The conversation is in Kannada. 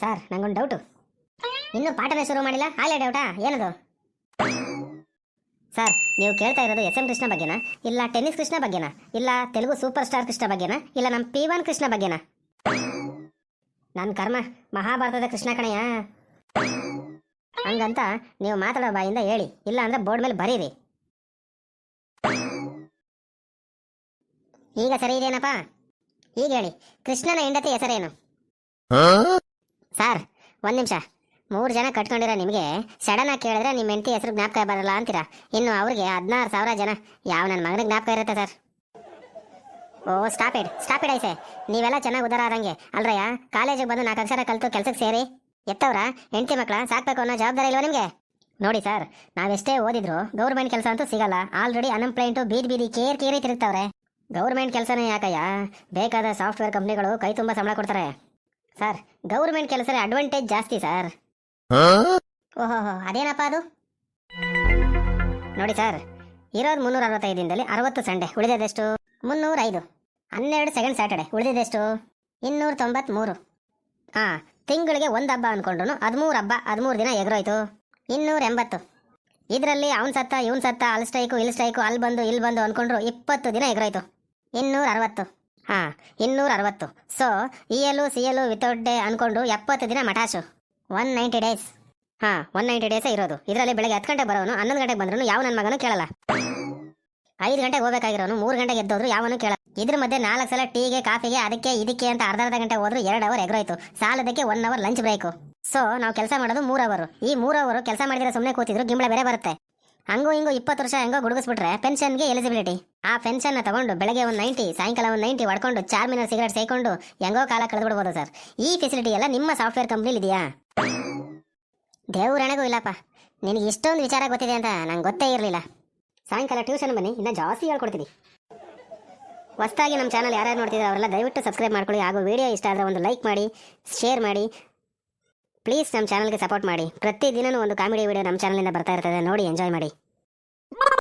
ಸರ್, ನಂಗೊಂದು ಡೌಟು. ಇನ್ನೂ ಪಾಠನೇ ಶುರು ಮಾಡಿಲ್ಲ? ಹಾಲೇ ಡೌಟಾ? ಏನದು? ಸರ್, ನೀವು ಕೇಳ್ತಾ ಇರೋದು ಎಸ್ ಎಂ ಕೃಷ್ಣ ಬಗ್ಗೆನಾ? ಇಲ್ಲ ಟೆನ್ನಿಸ್ ಕೃಷ್ಣ ಬಗ್ಗೆನಾ? ಇಲ್ಲ ತೆಲುಗು ಸೂಪರ್ ಸ್ಟಾರ್ ಕೃಷ್ಣ ಬಗ್ಗೆನಾ? ಇಲ್ಲ ನಮ್ಮ ಪಿ ಒನ್ ಕೃಷ್ಣ ಬಗ್ಗೆನಾ? ನನ್ನ ಕರ್ಮ, ಮಹಾಭಾರತದ ಕೃಷ್ಣ ಕಣಯ್ಯ. ಹಂಗಂತ ನೀವು ಮಾತಾಡೋ ಬಾಯಿಂದ ಹೇಳಿ, ಇಲ್ಲ ಅಂದ್ರೆ ಬೋರ್ಡ್ ಮೇಲೆ ಬರೀರಿ. ಈಗ ಸರಿ ಇದೇನಪ್ಪ? ಈಗ ಹೇಳಿ, ಕೃಷ್ಣನ ಹೆಂಡತಿ ಹೆಸರೇನು? ಸರ್, ಒಂದು ನಿಮಿಷ. ಮೂರು ಜನ ಕಟ್ಕೊಂಡಿರೋ ನಿಮಗೆ ಸಡನ್ ಆಗಿ ಕೇಳಿದ್ರೆ ನಿಮ್ಮ ಹೆಂಡತಿ ಹೆಸರು ಜ್ಞಾಪಕ ಬರಲ್ಲ ಅಂತೀರಾ? ಇನ್ನು ಅವ್ರಿಗೆ ಹದಿನಾರು ಸಾವಿರ ಜನ. ಯಾವ ನನ್ನ ಮಗನಿಗೆ ಜ್ಞಾಪಕ ಇರುತ್ತೆ ಸರ್? ಓ ಸ್ಟಾಪ್ ಇಡ್ ಸ್ಟಾಪ್ ಇಡ್ ಐಸೆ. ನೀವೆಲ್ಲ ಚೆನ್ನಾಗಿ ಉದಾರ ಆದಂಗೆ. ಅಲ್ರಯ್ಯ, ಕಾಲೇಜಿಗೆ ಬಂದು ನಾಲ್ಕು ಅಕ್ಷರ ಕಲಿತು ಕೆಲಸಕ್ಕೆ ಸೇರಿ. ಎತ್ತವ್ರ, ಹೆಂಡತಿ ಮಕ್ಕಳ ಸಾಕಬೇಕು ಅನ್ನೋ ಜವಾಬ್ದಾರಿ ಇಲ್ವಾ ನಿಮಗೆ? ನೋಡಿ ಸರ್ ನಾವೆಷ್ಟೇ ಓದಿದ್ರು ಗೌರ್ಮೆಂಟ್ ಕೆಲಸ ಅಂತೂ ಸಿಗಲ್ಲ. ಆಲ್ರೆಡಿ ಅನ್ಎಂಪ್ಲಾಯ್ಮೆಂಟು ಬೀದಿ ಬೀದಿ ಕೇರ್ ಕೇರಿ ತಿರುಗ್ತಾವ್ರೆ. ಗೌರ್ಮೆಂಟ್ ಕೆಲಸನೇ ಯಾಕಯ್ಯ? ಬೇಕಾದ ಸಾಫ್ಟ್ವೇರ್ ಕಂಪ್ನಿಗಳು ಕೈ ತುಂಬ ಸಂಬಳ ಕೊಡ್ತಾರೆ. ಸರ್ ಗೌರ್ಮೆಂಟ್ ಕೆಲಸದ ಅಡ್ವಾಂಟೇಜ್ ಜಾಸ್ತಿ ಸರ್ ಓಹೋ ಅದೇನಪ್ಪ ಅದು? ನೋಡಿ ಸರ್ ಇರೋದು ಮುನ್ನೂರ ಅರವತ್ತೈದು ದಿನದಲ್ಲಿ ಅರವತ್ತು ಸಂಡೆ ಉಳಿದದೆಷ್ಟು ಮುನ್ನೂರ ಐದು ಹನ್ನೆರಡು ಸೆಕೆಂಡ್ ಸ್ಯಾಟರ್ಡೆ ಉಳಿದಿದ್ದೆಷ್ಟು? ಇನ್ನೂರ ತೊಂಬತ್ಮೂರು ಹಾಂ ತಿಂಗಳಿಗೆ ಒಂದು ಹಬ್ಬ ಅನ್ಕೊಂಡ್ರು ಹದಿಮೂರು ಹಬ್ಬ ಹದಿಮೂರು ದಿನ ಎಗರೋಯ್ತು. ಇನ್ನೂರ ಎಂಬತ್ತು ಇದರಲ್ಲಿ ಅವ್ನು ಸತ್ತ ಇವ್ನು ಸತ್ತ ಅಲ್ಲಿ ಸ್ಟ್ರೈಕು ಇಲ್ಲಿ ಸ್ಟ್ರೈಕು ಅಲ್ಲಿ ಬಂದು ಇಲ್ಲಿ ಬಂದು ಅನ್ಕೊಂಡ್ರು ಇಪ್ಪತ್ತು ದಿನ ಎಗರೋಯ್ತು. ಇನ್ನೂರ ಅರವತ್ತು ಹಾಂ ಇನ್ನೂರ ಅರವತ್ತು so E L C L without day ಅನ್ಕೊಂಡು ಎಪ್ಪತ್ತು ದಿನ ಮಟಾಶು ಒನ್ ನೈಂಟಿ ಡೇಸ್ ಹಾಂ ಒನ್ ನೈಂಟಿ ಡೇಸೇ ಇರೋದು. ಇದರಲ್ಲಿ ಬೆಳಗ್ಗೆ ಹತ್ತು ಗಂಟೆ ಬರೋನು, ಹನ್ನೊಂದು ಗಂಟೆಗೆ ಬಂದ್ರು ಯಾವ ನನ್ನ ಮಗನೂ ಕೇಳಲ್ಲ. ಐದು ಗಂಟೆಗೆ ಹೋಗಬೇಕಾಗಿರೋನು, ಮೂರು ಗಂಟೆಗೆ ಎದ್ದೋದ್ರು ಯಾವನು ಕೇಳಲ್ಲ. ಇದ್ರ ಮಧ್ಯೆ ನಾಲ್ಕು ಸಲ ಟೀಗೆ, ಕಾಫಿಗೆ, ಅದಕ್ಕೆ, ಇದಕ್ಕೆ ಅಂತ ಅರ್ಧ ಅರ್ಧ ಗಂಟೆ ಹೋದ್ರು ಎರಡು ಅವರ್ ಎಗ್ರೋಯ್ತು. ಸಾಲದಕ್ಕೆ one hour lunch break so ನಾವು ಕೆಲಸ ಮಾಡೋದು ಮೂರು ಅವರು ಈ ಮೂರು ಅವರು ಕೆಲಸ ಮಾಡಿದ್ರೆ ಸುಮ್ಮನೆ ಕೂತಿದ್ರು, ಗಿಂಬಳ ಬೇರೆ ಬರುತ್ತೆ. ಹಂಗೂ ಹಿಂಗೂ ಇಪ್ಪತ್ತು ವರ್ಷ ಹೆಂಗೋ ಗುಡುಗಿಸ್ಬಿಟ್ರೆ ಪೆನ್ಷನ್ಗೆ ಎಲಿಜಿಬಿಲಿಟಿ ಆ ಪೆನ್ಷನ್ನ ತಗೊಂಡು ಬೆಳಗ್ಗೆ ಒಂದು ನೈಂಟಿ, ಸಾಯಂಕಾಲ ಒಂದು ನೈಂಟಿ ಹೊಡ್ಕೊಂಡು ಚಾರ್ಮಿನರ್ ಸಿಗರೇಟ್ ಸೇಕೊಂಡು ಹೆಂಗೋ ಕಾಲ ಕಳೆದ್ಬಿಡ್ಬೋದು ಸರ್. ಈ ಫೆಸಿಲಿಟಿ ಎಲ್ಲ ನಿಮ್ಮ ಸಾಫ್ಟ್ವೇರ್ ಕಂಪ್ನಿಲಿ ಇದೆಯಾ ದೇವ್ರಣೆಗೂ ಇಲ್ಲಪ್ಪ. ನಿನಗೆ ಇಷ್ಟೊಂದು ವಿಚಾರ ಗೊತ್ತಿದೆ ಅಂತ ನಂಗೆ ಗೊತ್ತೇ ಇರಲಿಲ್ಲ. ಸಾಯಂಕಾಲ ಟ್ಯೂಷನ್ ಬನ್ನಿ, ಇನ್ನೂ ಜಾಸ್ತಿ ಹೇಳ್ಕೊಡ್ತೀನಿ. ಹೊಸ್ದಾಗಿ ನಮ್ಮ ಚಾನಲ್ ಯಾರ್ಯಾರು ನೋಡ್ತಿದ್ದಾರೆ ಅವರೆಲ್ಲ ದಯವಿಟ್ಟು ಸಬ್ಸ್ಕ್ರೈಬ್ ಮಾಡ್ಕೊಳ್ಳಿ. ಹಾಗೂ ವಿಡಿಯೋ ಇಷ್ಟ ಆದರೆ ಒಂದು ಲೈಕ್ ಮಾಡಿ ಶೇರ್ ಮಾಡಿ. ಪ್ಲೀಸ್ ನಮ್ಮ ಚಾನಲ್ಗೆ ಸಪೋರ್ಟ್ ಮಾಡಿ. ಪ್ರತಿದಿನವೂ ಒಂದು ಕಾಮಿಡಿ ವಿಡಿಯೋ ನಮ್ಮ ಚಾನಲಿಂದ ಬರ್ತಾ ಇರ್ತದೆ. ನೋಡಿ ಎಂಜಾಯ್ ಮಾಡಿ.